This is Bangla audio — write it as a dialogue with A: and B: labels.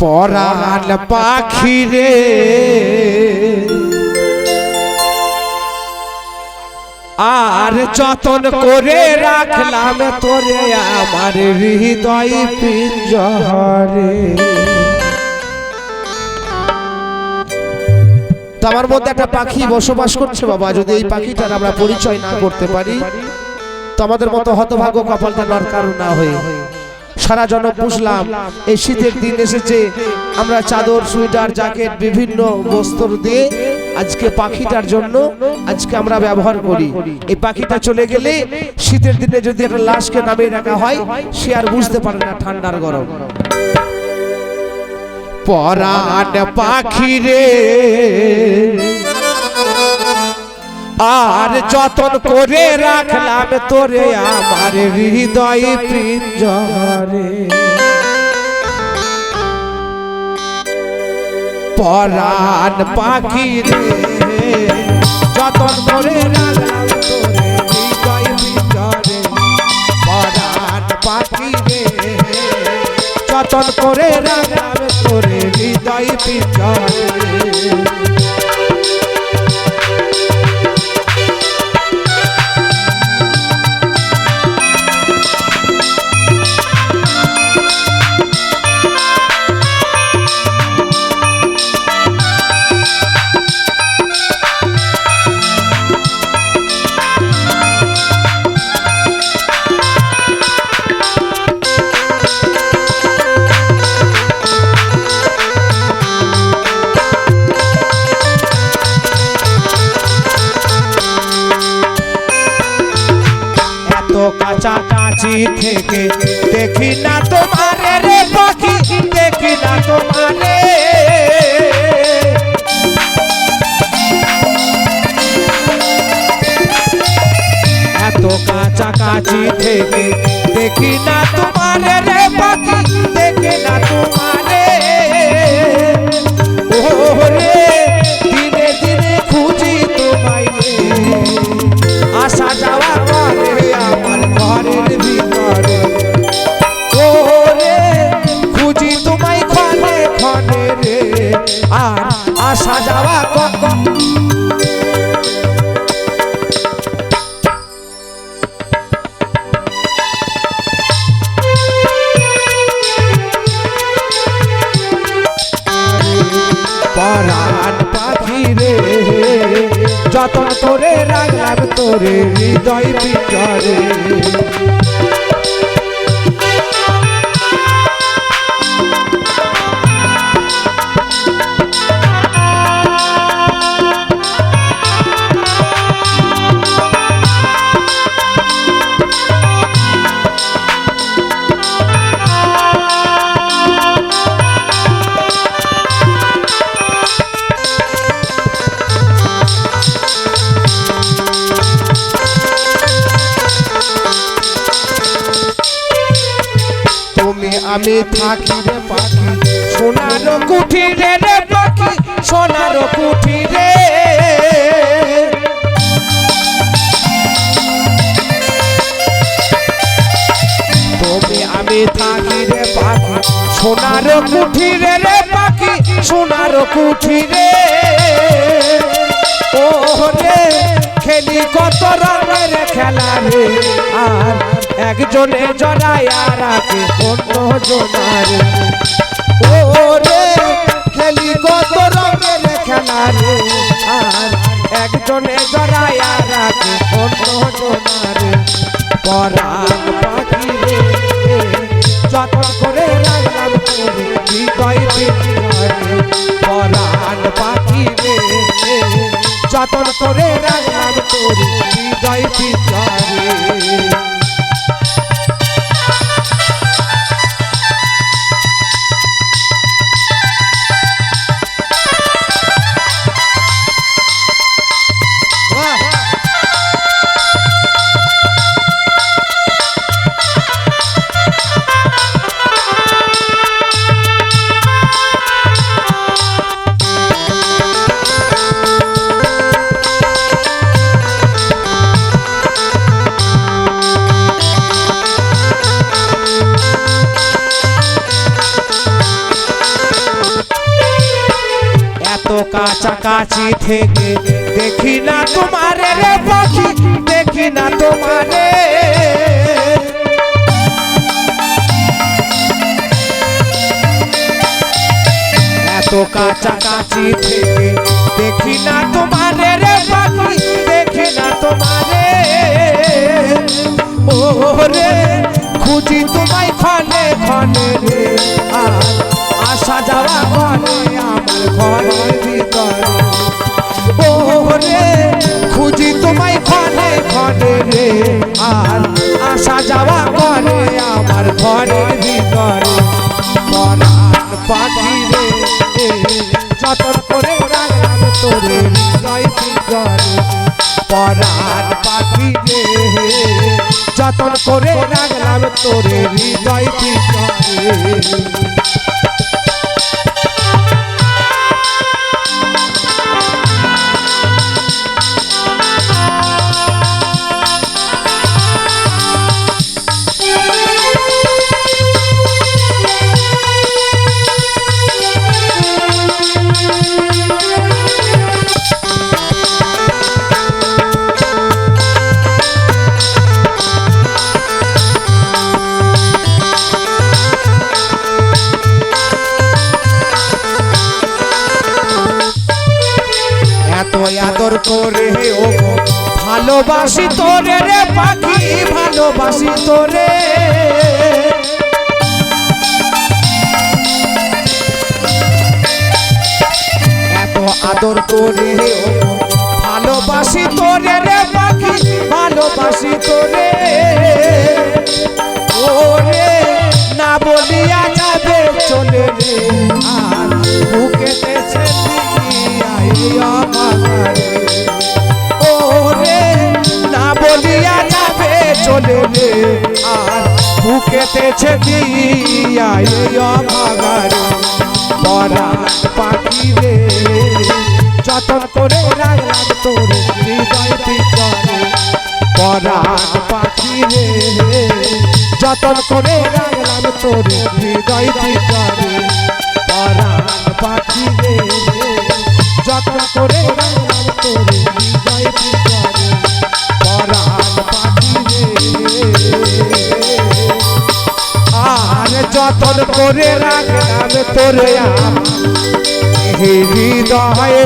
A: পরাণ পাখি রে আর যতন করে রাখলাম তোরে আমার হৃদয় পিঞ্জরে। আমার মধ্যে একটা পাখি বসবাস করছে বাবা যদি এই পাখিটার আমরা পরিচয় না করতে পারি তো আমাদের মতো হতভাগ্য কপালটা দরকার না হয়ে। সারা জন বুঝলাম, এই শীতের দিন এসেছে। আমরা চাদর সুইটার জ্যাকেট, বিভিন্ন বস্ত্র দিয়ে আজকে পাখিটার জন্য আজকে আমরা ব্যবহার করি। এই পাখিটা চলে গেলে শীতের দিনে যদি একটা লাশকে নামিয়ে রাখা হয়, সে আর বুঝতে পারে না ঠান্ডার গরম। পরাণ পাখি রে। আর যতন করে রাখলাম তোরে আমার হৃদয় পিঞ্জরে পরাণ পাখি রে, যতন করে রাখলাম তোরে হৃদয় পিঞ্জরে পরাণ পাখি রে, যতন করে রাখলাম তোরে হৃদয় পিঞ্জরে থেকে দেখি না তোমারে রে পাখি দেখি না তোমারে এত কাছাকাছি থেকে দেখি না তোমারে রে পাখি দেখি না তোমারে আর আসা যাওয়া ক- পরাণ পাখি রে যতন করে রাখলাম তোরে হৃদয় পিঞ্জরে আমি থাকি রে পাখি। সোনার কুঠিরে রে পাখি, সোনার কুঠিরে। তুমি আমি থাকি রে পাখি, সোনার কুঠিরে রে পাখি, সোনার কুঠিরে। ও রে খেলি কত রঙের খেলা রে। আর একজনে জড়ায় আর আগে অন্য জনারে। ও রে খেলি কত রঙের খেলা রে। আর একজনে জড়ায় আর আগে অন্য জনারে। পরাণ পাখি রে যতন করে রাখলাম হৃদয় যতন করে রাখলাম তোর হৃদয় পিঞ্জরে এত কাছাকাছি থেকে দেখি না তোমারে রে পাখি, দেখি না তোমারে এত কাছাকাছি থেকে দেখি না তোমারে রে পাখি, দেখি না তোমারে ও রে খুঁজি তোমায় ক্ষণে ক্ষণে রে আসা যাওয়া করে আর আসা যাওয়া করে আমার ঘরের ভিতরে। পরাণ পাখি রে যতন করে রাখলাম তোরে হৃদয় ভিতরে পরাণ পাখি রে যতন করে রাখলাম তোরে হৃদয় ভিতরে আদর করে ও ভালোবাসি তোরে রে পাখি, ভালোবাসি তোরে। এত আদর করে ও ভালোবাসি তোরে রে পাখি, ভালোবাসি তোরে। ওরে, না বলিয়া যাবে, চলে রে। বুকেতে দিয়া পরা পাখি রে। যতন করে রাখলাম তোর হৃদয় ভিতরে পরাণ পাখি রে। যতন করে রাখলাম তোর হৃদয় ভিতরে পরাণ পাখি রে। যতন করে রাখলাম তোর যতন করে রাখলাম তোরে হৃদয়